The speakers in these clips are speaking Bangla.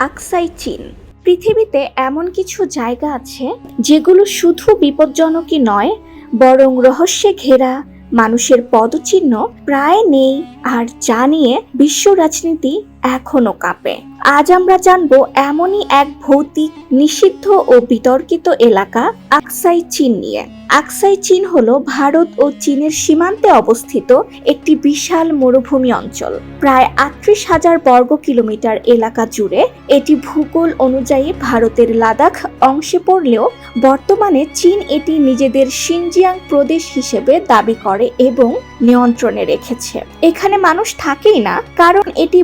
আকসাই চীন। পৃথিবীতে এমন কিছু জায়গা আছে যেগুলো শুধু বিপজ্জনকই নয়, বরং রহস্যে ঘেরা, মানুষের পদচিহ্ন প্রায় নেই আর যা নিয়ে বিশ্ব রাজনীতি এখনও কাঁপে। আজ আমরা জানব এমনই এক ভৌতিক, নিষিদ্ধ ও বিতর্কিত এলাকা, আকসাই চীন নিয়ে। আকসাই চীন হল ভারত ও চীনের সীমান্তে অবস্থিত একটি বিশাল মরুভূমি অঞ্চল। প্রায় আটত্রিশ হাজার বর্গ কিলোমিটার এলাকা জুড়ে এটি ভূগোল অনুযায়ী ভারতের লাদাখ অংশে পড়লেও বর্তমানে চীন এটি নিজেদের সিনজিয়াং প্রদেশ হিসেবে দাবি করে এবং নিয়ন্ত্রণে রেখেছে। এখানে মানুষ থাকেই না, কারণ এটি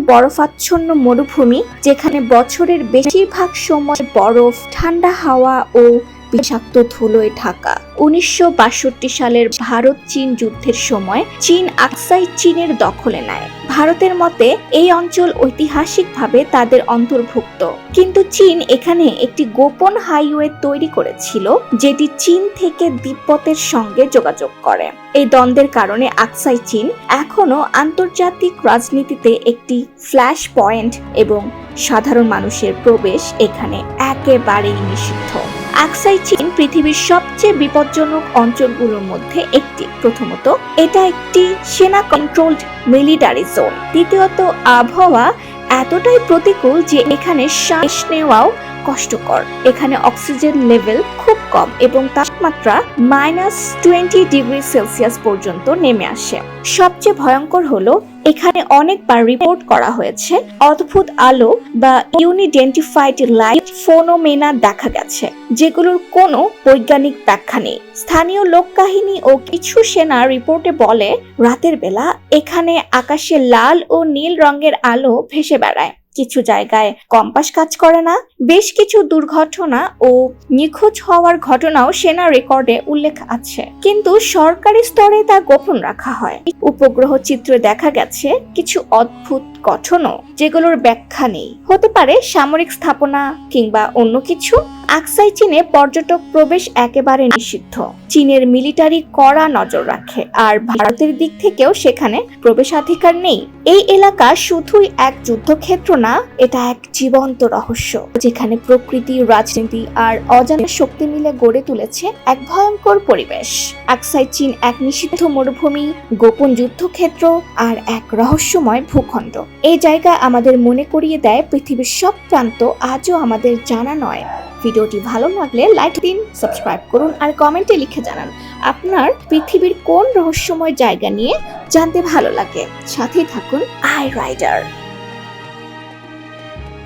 বরফাচ্ছন্ন মরুভূমি যেখানে বছরের বেশিরভাগ সময় বরফ ঠান্ডা হাওয়া ও বিষাক্ত ধুলোয় ঢাকা। উনিশশো বাষট্টি সালের ভারত চীন যুদ্ধের সময় চীন আকসাই চীনের দখলে নেয়। ভারতের মতে, এই অঞ্চল ঐতিহাসিকভাবে তাদের অন্তর্ভুক্ত। কিন্তু চীন এখানে একটি গোপন হাইওয়ে তৈরি করেছিল, যেটি চীন থেকে তিব্বতের সঙ্গে যোগাযোগ করে। এই দ্বন্দ্বের কারণে আকসাই চীন এখনও আন্তর্জাতিক রাজনীতিতে একটি ফ্ল্যাশ পয়েন্ট এবং সাধারণ মানুষের প্রবেশ এখানে একেবারেই নিষিদ্ধ। আকসাই চীন পৃথিবীর সবচেয়ে বিপজ্জনক অঞ্চলগুলোর মধ্যে একটি। প্রথমত, এটা একটি সেনা কন্ট্রোলড মিলিটারি জোন দ্বিতীয়ত, আবহাওয়া এতটাই প্রতিকূল যে এখানে শ্বাস নেওয়াও কষ্টকর। এখানে অক্সিজেন লেভেল খুব কম এবং তাপমাত্রা মাইনাস টোয়েন্টি ডিগ্রি সেলসিয়াস পর্যন্ত নেমে আসে। সবচেয়ে ভয়ঙ্কর হলো, এখানে অনেকবার রিপোর্ট করা হয়েছে, অদ্ভুত আলো বা ইউনিডেন্টিফাইড লাইট ফোনোমেনা দেখা গেছে, যেগুলোর কোনো বৈজ্ঞানিক ব্যাখ্যা নেই। স্থানীয় লোককাহিনী ও কিছু সেনা রিপোর্টে বলে, রাতের বেলা এখানে আকাশে লাল ও নীল রঙের আলো ভেসে বেড়ায়। কিছু জায়গায় কম্পাস কাজ করে না, বেশ কিছু দুর্ঘটনা ও নিখোঁজ হওয়ার ঘটনাও সেনা রেকর্ডে উল্লেখ আছে। কিন্তু সরকারি স্তরে তা গোপন রাখা হয়। উপগ্রহ চিত্রে দেখা গেছে, কিছু অদ্ভুত গঠনও যেগুলোর ব্যাখ্যা নেই। হতে পারে সামরিক স্থাপনা কিংবা অন্য কিছু। আকসাই চীনে পর্যটক প্রবেশ একেবারে নিষিদ্ধ। চীনের মিলিটারি কড়া নজর রাখে। আর ভারতের দিক থেকেও সেখানে প্রবেশাধিকার নেই। এই এলাকা শুধুই এক যুদ্ধক্ষেত্র না, এটা এক জীবন্ত রহস্য। যেখানে প্রকৃতি, রাজনীতি আর অজানা শক্তি মিলে গড়ে তুলেছে এক ভয়ঙ্কর পরিবেশ। আকসাই চীন এক নিষিদ্ধ মরুভূমি, গোপন যুদ্ধক্ষেত্র আর এক রহস্যময় ভূখণ্ড। এই জায়গা আমাদের মনে করিয়ে দেয় পৃথিবীর সব প্রান্ত, আজও আমাদের জানা নয়। ভিডিওটি ভালো লাগলে লাইক দিন সাবস্ক্রাইব করুন আর কমেন্টে লিখে জানান আপনার পৃথিবীর কোন রহস্যময় জায়গা নিয়ে জানতে ভালো লাগে। সাথে থাকুন আই রাইডার